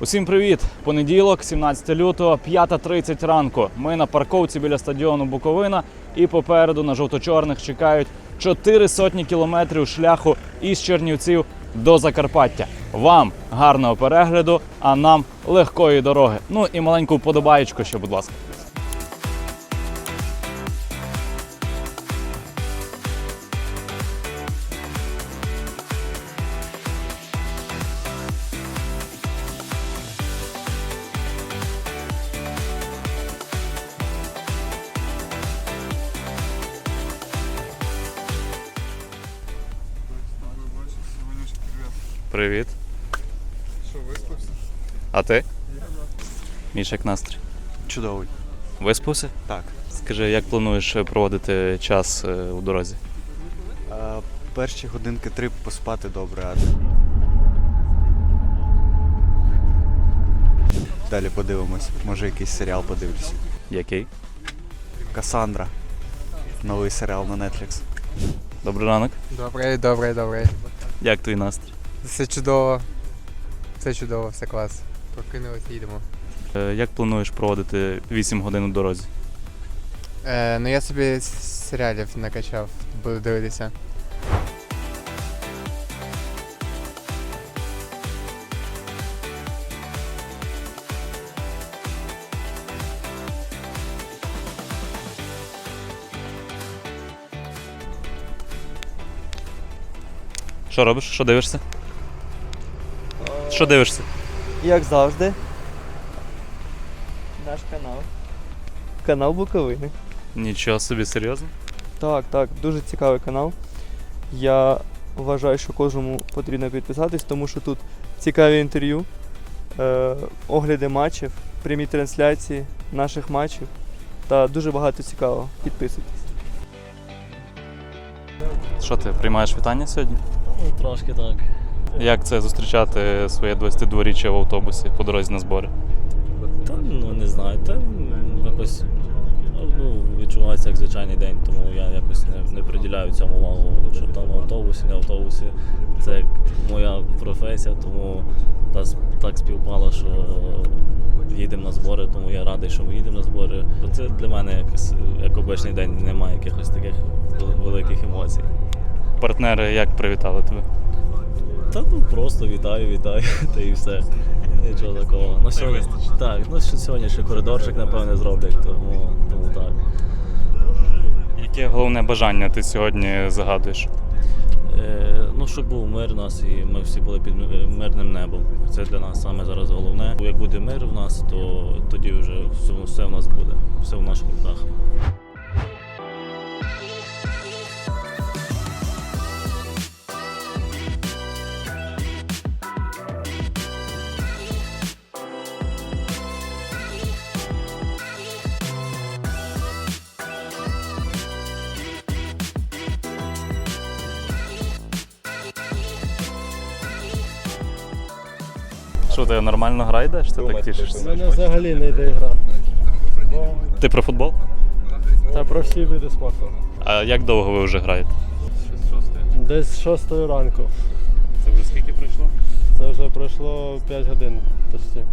Усім привіт! Понеділок, 17 лютого, 5.30 ранку. Ми на парковці біля стадіону Буковина і попереду на жовто-чорних чекають 4 сотні кілометрів шляху із Чернівців до Закарпаття. Вам гарного перегляду, а нам легкої дороги. Ну і маленьку вподобаєчку ще, будь ласка. Привіт. Що, виспався? А ти? Міш, як настрій? Чудовий. Виспався? Так. Скажи, як плануєш проводити час е, у дорозі? А, перші годинки три поспати добре, а далі подивимось. Може якийсь серіал подивлюсь. Який? Касандра. Новий серіал на Netflix. Добрий ранок. Добрий, добрий, добрий. Як твій настрій? Все чудово. Все чудово, все клас. Прокинулись, їдемо. Е, Як плануєш проводити 8 годин у дорозі? Е, ну я собі серіалів накачав, буду дивитися. Що робиш? Що дивишся? Що дивишся? Як завжди. Наш канал. Канал Буковини. Нічого собі серйозно? Так, так, дуже цікавий канал. Я вважаю, що кожному потрібно підписатись, тому що тут цікаві інтерв'ю, е, огляди матчів, прямі трансляції наших матчів та дуже багато цікавого. Підписуйтесь. Що ти приймаєш вітання сьогодні? Ну, трошки так. Як це зустрічати своє 22-річчя в автобусі по дорозі на збори? Та ну не знаю, та якось ну, відчувається як звичайний день, тому я якось не, не приділяю цьому увагу, що там в автобусі, не в автобусі. Це як моя професія, тому та, так співпало, що їдемо на збори, тому я радий, що ми їдемо на збори. Це для мене якось як обичний день, немає якихось таких великих емоцій. Партнери як привітали тебе? Та ну просто вітаю, вітаю, та і все. Нічого такого. Ну, сьогодні, так, ну що сьогодні ще коридорчик, напевне, зроблять, тому, тому так. Яке головне бажання ти сьогодні загадуєш? Е, ну, щоб був мир у нас і ми всі були під мирним небом. Це для нас саме зараз головне. Як буде мир в нас, то тоді вже все, все в нас буде, все в наших руках. Що ти нормально гра йдеш? Ти так У тішишся? мене взагалі не йде гра. Ти про футбол? Та про всі види спорту. А як довго ви вже граєте? Десь з 6 ранку. Це вже скільки пройшло? Це вже пройшло 5 годин почти.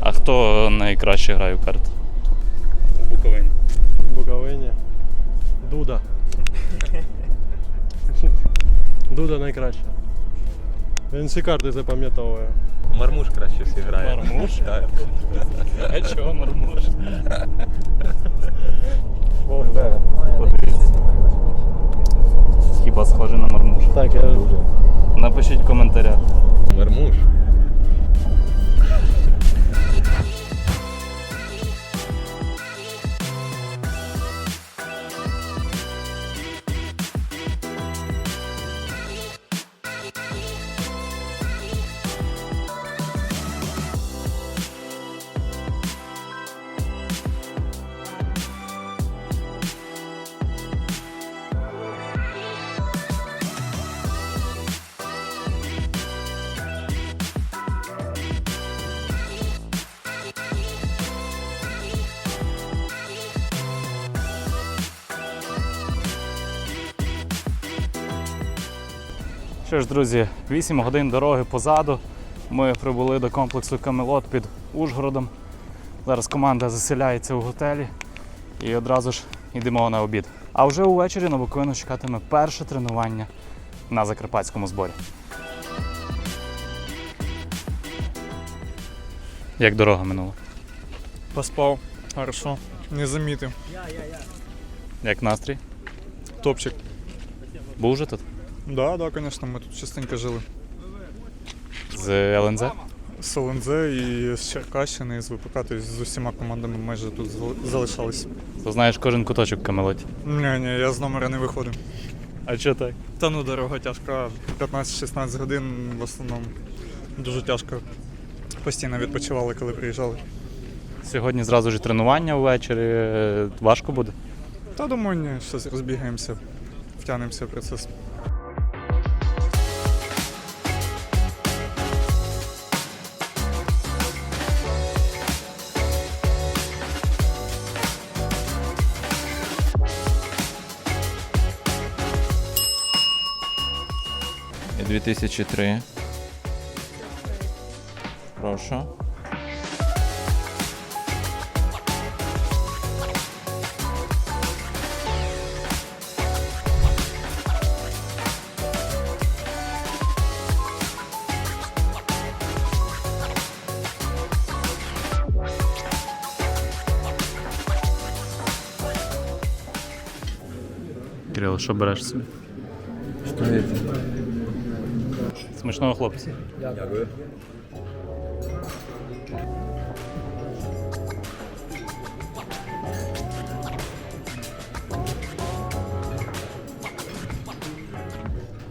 А хто найкраще грає в карти? У Буковині. В Буковині. Дуда. Дуда найкраще. Він всі карти запам'ятовує. Мармуш краще всі грає. Мармуш? Так. А чого мармуш? Подивіться. Хіба схоже на мармуш? Так, я Напишіть в Що ж, друзі, 8 годин дороги позаду. Ми прибули до комплексу Камелот під Ужгородом. Зараз команда заселяється у готелі і одразу ж йдемо на обід. А вже увечері на Буковину чекатиме перше тренування на закарпатському зборі. Як дорога минула? Поспал. Хорошо. Не замітив. Як настрій? Топчик. Був вже тут? Да, да, конечно, ми тут частенько жили. З ЛНЗ? З ЛНЗ і з Черкащини, і з ВПК, тобто з усіма командами майже тут зали- залишались. То знаєш кожен куточок Камелоті. Ні, ні, я з номера не виходив. А чого так? Та ну дорога тяжка. 15-16 годин в основному дуже тяжко. Постійно відпочивали, коли приїжджали. Сьогодні зразу ж і тренування ввечері. Е, Важко буде? Та думаю, ні, зараз розбігаємося, втягнемося в процес. 2003. Прошу. Кирило, що береш собі? Смачного хлопця. Дякую.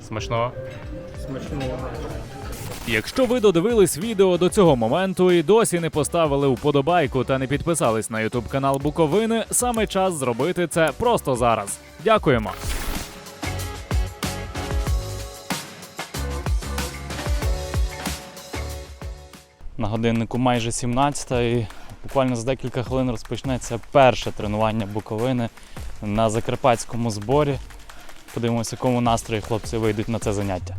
Смачного. Якщо ви додивились відео до цього моменту і досі не поставили вподобайку та не підписались на YouTube канал Буковини, саме час зробити це просто зараз. Дякуємо. На годиннику майже 17 і буквально за декілька хвилин розпочнеться перше тренування Буковини на закарпатському зборі. Подивимося, якому настрої хлопці вийдуть на це заняття.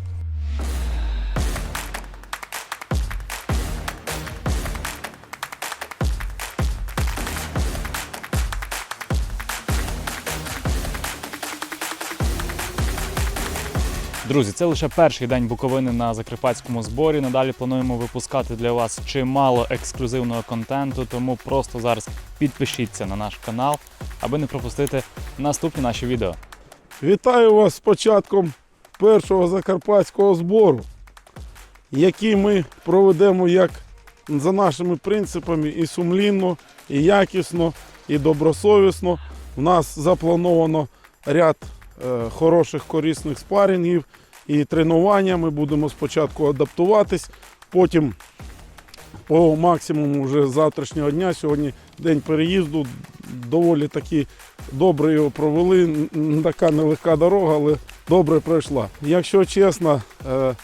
Друзі, це лише перший день Буковини на закарпатському зборі. Надалі плануємо випускати для вас чимало ексклюзивного контенту, тому просто зараз підпишіться на наш канал, аби не пропустити наступні наші відео. Вітаю вас з початком першого закарпатського збору, який ми проведемо як за нашими принципами і сумлінно, і якісно, і добросовісно. У нас заплановано ряд хороших корисних спарінгів і тренування. Ми будемо спочатку адаптуватись, потім по максимуму вже з завтрашнього дня. Сьогодні день переїзду. Доволі таки добре його провели. Така нелегка дорога, але добре пройшла. Якщо чесно, е,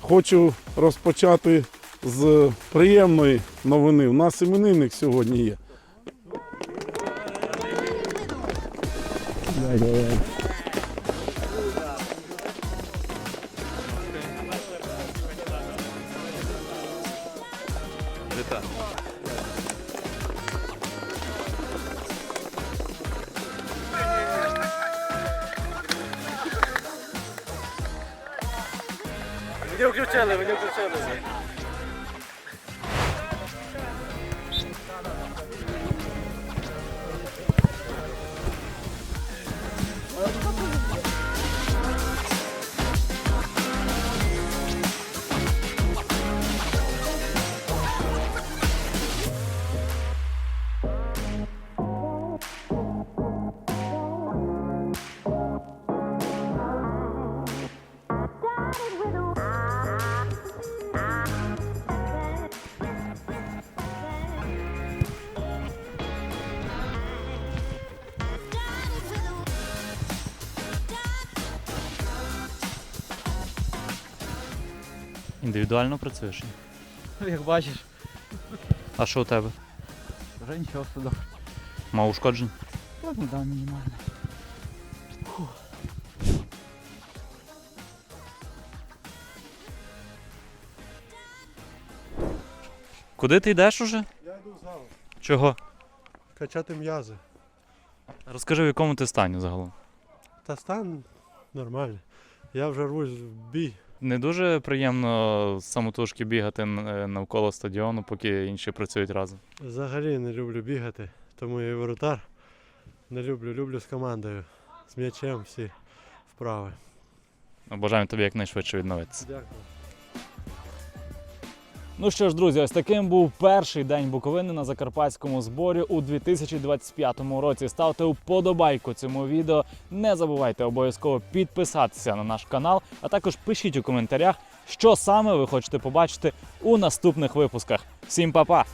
хочу розпочати з приємної новини. У нас іменинник сьогодні є. Індивідуально працюєш? Як бачиш, А що у тебе? вже нічого все Мав ушкоджень? Ну да, мінімально. Куди ти йдеш уже? Я йду в зал. Чого? Качати м'язи. Розкажи, в якому ти стані загалом. Та стан нормальний. Я вже рвусь в бій. Не дуже приємно самотужки бігати е, навколо стадіону, поки інші працюють разом. Взагалі не люблю бігати, тому я і воротар. Не люблю, люблю з командою. З м'ячем всі вправи. Бажаємо тобі якнайшвидше відновитися. Дякую. Ну що ж, друзі, ось таким був перший день Буковини на закарпатському зборі у 2025 році. Ставте вподобайку цьому відео. Не забувайте обов'язково підписатися на наш канал, а також пишіть у коментарях, що саме ви хочете побачити у наступних випусках. Всім па-па!